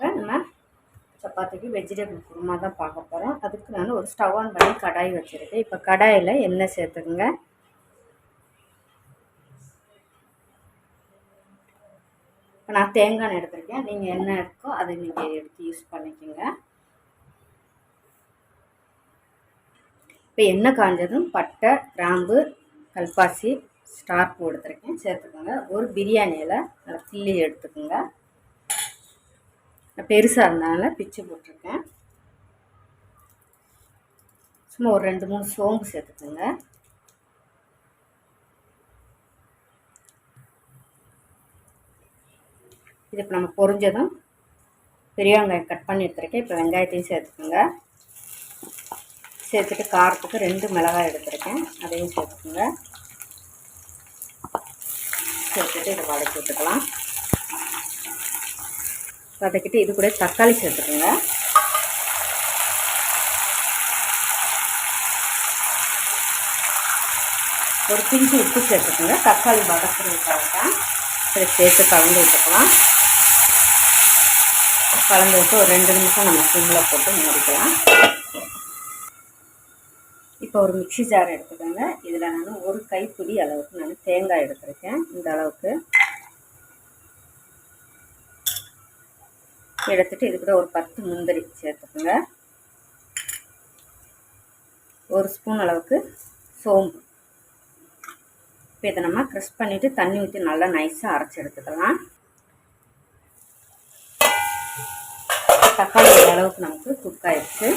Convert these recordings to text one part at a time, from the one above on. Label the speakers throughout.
Speaker 1: இப்போ நம்ம சப்பாத்திக்கு வெஜிடபிள் குருமா தான் பார்க்க போகிறோம் அதுக்கு நான் ஒரு ஸ்டவ் ஆன் பண்ணி கடாய் வச்சுருக்கேன். இப்போ கடாயில் எண்ணெய் சேர்த்துக்குங்க. இப்போ நான் தேங்காய் எண்ணெய் எடுத்திருக்கேன். நீங்கள் என்ன இருக்கோ அதை நீங்கள் எடுத்து யூஸ் பண்ணிக்கோங்க. இப்போ எண்ணெய் காஞ்சதும் பட்டை கிராம்பு கல்பாசி ஸ்டார் போடுத்துருக்கேன் சேர்த்துக்கோங்க. ஒரு பிரியாணியில் நல்லா கிள்ளி எடுத்துக்கோங்க. பெருசாக இருந்தனால பிச்சு போட்டிருக்கேன். சும்மா ஒரு ரெண்டு மூணு சோம்பு சேர்த்துக்கோங்க இது இப்போ நம்ம பொரிஞ்சதும் பெரிய வெங்காயம் கட் பண்ணி எடுத்துருக்கேன். இப்போ வெங்காயத்தையும் சேர்த்துக்கோங்க. சேர்த்துட்டு காரத்துக்கு ரெண்டு மிளகாய் எடுத்துருக்கேன். அதையும் சேர்த்துக்கோங்க. சேர்த்துட்டு இதை வதக்கி விட்டுக்கலாம். வதக்கிட்டு இது கூட தக்காளி சேர்த்துக்கோங்க. ஒரு பிஞ்சு உப்பு சேர்த்துக்கோங்க. தக்காளி வதக்குறதுக்காக தான் இதை சேர்த்து கலந்து விட்டுக்கலாம். கலந்து விட்டு ஒரு ரெண்டு நிமிஷம் நம்ம சிம்மில் போட்டு மூடிக்கலாம். இப்போ ஒரு மிக்சி ஜார் எடுத்துக்கோங்க. இதில் நான் ஒரு கைப்பிடி அளவுக்கு நான் தேங்காய் எடுத்துருக்கேன். இந்த அளவுக்கு எடுத்துட்டு இது கூட ஒரு பத்து முந்திரி சேர்த்துக்கோங்க. ஒரு ஸ்பூன் அளவுக்கு சோம்பு. இப்போ இதை நம்ம க்ரெஷ் பண்ணிவிட்டு தண்ணி ஊற்றி நல்லா நைஸாக அரைச்சி எடுத்துக்கலாம். தக்காளி அளவுக்கு நமக்கு குக் ஆயிடுச்சு.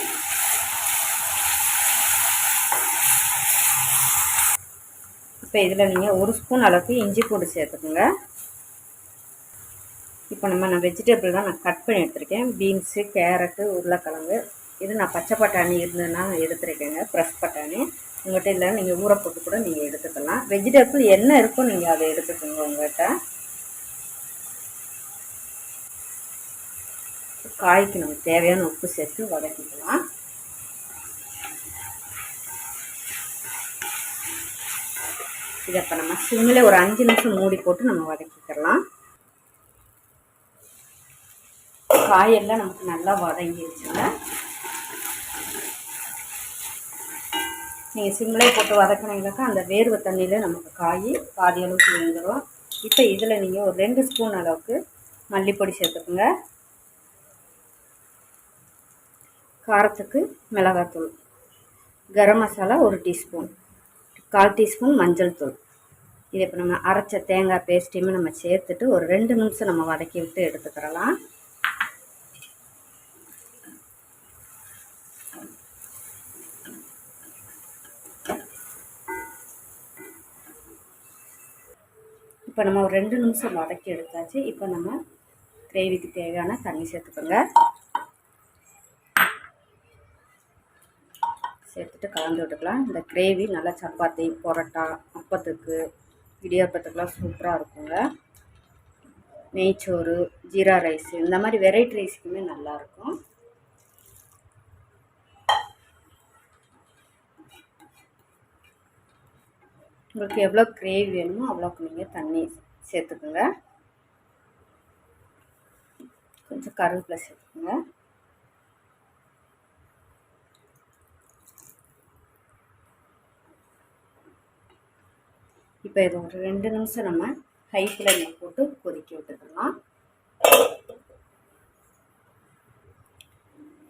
Speaker 1: இப்போ இதில் நீங்கள் ஒரு ஸ்பூன் அளவுக்கு இஞ்சி பூண்டு சேர்த்துக்கோங்க. இப்போ நம்ம நான் வெஜிடபிள் தான் நான் கட் பண்ணி எடுத்திருக்கேன். பீன்ஸு கேரட்டு உருளைக்கிழங்கு. இது நான் பச்சை பட்டாணி இருந்ததுன்னா எடுத்துருக்கேங்க. ஃப்ரெஷ் பட்டாணி. உங்கள்கிட்ட இல்லை நீங்கள் ஊற போட்டு கூட நீங்கள் எடுத்துக்கலாம். வெஜிடபிள் என்ன இருக்கோ நீங்கள் அதை எடுத்துக்கோங்க உங்கள்கிட்ட காய்க்கு நமக்கு தேவையான உப்பு சேர்த்து வதக்கிக்கலாம். இதை இப்போ நம்ம சிம்மில் ஒரு அஞ்சு நிமிஷம் மூடி போட்டு நம்ம வதக்கிக்கலாம். காயெல்லாம் நமக்கு நல்லா வதங்கிடுச்சுங்க நீங்கள் சிம்லே போட்டு வதக்கினீங்கனாக்கா அந்த வேர்வை தண்ணியில் நமக்கு காய் பாதி அளவுக்கு விழுந்துடும் இப்போ இதில் நீங்கள் ஒரு ரெண்டு ஸ்பூன் அளவுக்கு மல்லிப்பொடி சேர்த்துக்குங்க. காரத்துக்கு மிளகாத்தூள். கரம் மசாலா ஒரு டீஸ்பூன். கால் டீஸ்பூன் மஞ்சள் தூள். இதை இப்போ நம்ம அரைச்ச தேங்காய் பேஸ்ட்டையுமே நம்ம சேர்த்துட்டு ஒரு ரெண்டு நிமிஷம் நம்ம வதக்கி விட்டு எடுத்துக்கிறலாம். இப்போ நம்ம ஒரு ரெண்டு நிமிஷம் வதக்கி எடுத்தாச்சு. இப்போ நம்ம கிரேவிக்கு தேவையான தண்ணி சேர்த்துக்கோங்க. சேர்த்துட்டு கலந்து விட்டுக்கலாம். இந்த கிரேவி நல்லா சப்பாத்தி பரோட்டா அப்பத்துக்கு இடியாப்பத்துக்கெலாம் சூப்பராக இருக்குங்க. நெய்ச்சோறு ஜீரா ரைஸ் இந்த மாதிரி வெரைட்டி ரைஸுக்குமே நல்லாயிருக்கும் உங்களுக்கு எவ்வளோ கிரேவி வேணுமோ அவ்வளோக்கு நீங்கள் தண்ணி சேர்த்துக்குங்க. கொஞ்சம் கருவேப்பிலை சேர்த்துக்குங்க. இப்போ இது ஒரு ரெண்டு நிமிஷம் நம்ம ஹை ஃப்ளேமில் போட்டு கொதிக்க விட்டுக்கலாம்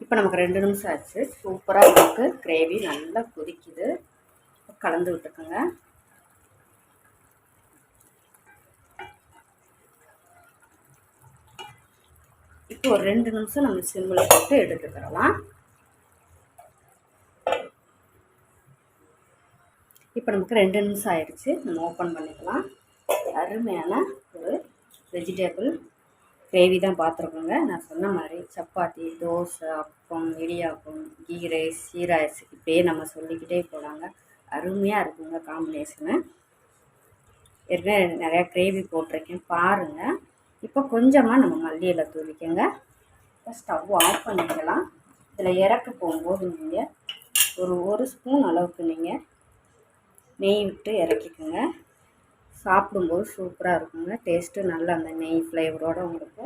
Speaker 1: இப்போ நமக்கு ரெண்டு நிமிஷம் ஆச்சு. சூப்பராக நமக்கு கிரேவி நல்லா கொதிக்குது. கலந்து விட்டுக்கோங்க. ஒரு ரெண்டு நிமிஷம் நம்ம சிம்மில் போட்டு எடுத்துக்கிறலாம் இப்போ நமக்கு ரெண்டு நிமிஷம் ஆயிடுச்சு. நம்ம ஓப்பன் பண்ணிக்கலாம். அருமையான ஒரு வெஜிடேபிள் கிரேவி தான் பார்த்துருக்கோங்க. நான் சொன்ன மாதிரி சப்பாத்தி தோசை அப்பம் இடியாப்பம் கீ ரைஸ் ரைஸ் இப்படியே நம்ம சொல்லிக்கிட்டே போகலாங்க அருமையாக இருக்குங்க காம்பினேஷனு ஏற்கனவே நிறையா கிரேவி போட்டிருக்கேன். பாருங்கள் இப்போ கொஞ்சமாக நம்ம மல்லி இலை தூவிக்கோங்க. இப்போ ஸ்டவ் ஆஃப் பண்ணிக்கலாம். இதில் இறக்க போகும்போது நீங்கள் ஒரு ஒரு ஸ்பூன் அளவுக்கு நீங்கள் நெய் விட்டு இறக்கிக்கோங்க. சாப்பிடும்போது சூப்பராக இருக்குங்க. டேஸ்ட்டு நல்லா அந்த நெய் ஃப்ளேவரோடு உங்களுக்கு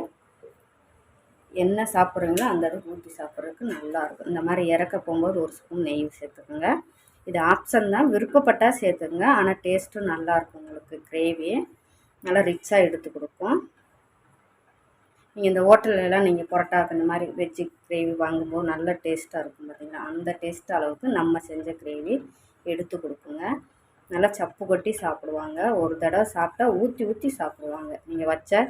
Speaker 1: என்ன சாப்பிட்றீங்களோ அந்த அளவுக்கு ஊற்றி சாப்பிட்றதுக்கு நல்லாயிருக்கும் இந்த மாதிரி இறக்க போகும்போது ஒரு ஸ்பூன் நெய் சேர்த்துக்குங்க. இது ஆப்ஷன் தான். விருப்பப்பட்டால் சேர்த்துக்குங்க. ஆனால் டேஸ்ட்டும் நல்லாயிருக்கும் உங்களுக்கு. கிரேவி நல்லா ரிச்சாக எடுத்து கொடுக்கும். நீங்கள் இந்த ஹோட்டல்லலாம் நீங்கள் புரோட்டா இந்த மாதிரி வெஜ்ஜு கிரேவி வாங்கும்போது நல்ல டேஸ்ட்டாக இருக்கும் பார்த்தீங்களா அந்த டேஸ்ட் அளவுக்கு நம்ம செஞ்ச கிரேவி எடுத்து கொடுக்குங்க. நல்லா சப்பு கொட்டி சாப்பிடுவாங்க. ஒரு தடவை சாப்பிட்டா ஊற்றி ஊற்றி சாப்பிடுவாங்க. நீங்கள் வச்ச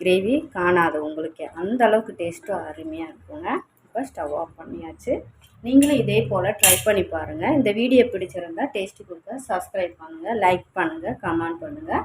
Speaker 1: கிரேவி காணாது உங்களுக்கே. அந்த அளவுக்கு டேஸ்ட்டும் அருமையாக இருக்குங்க. இப்போ ஸ்டவ் ஆஃப் பண்ணியாச்சு. நீங்களும் இதே போல் ட்ரை பண்ணி பாருங்கள் இந்த வீடியோ பிடிச்சிருந்தா டேஸ்ட்டு கொடுக்க சப்ஸ்கிரைப் பண்ணுங்கள் லைக் பண்ணுங்கள் கமெண்ட் பண்ணுங்கள்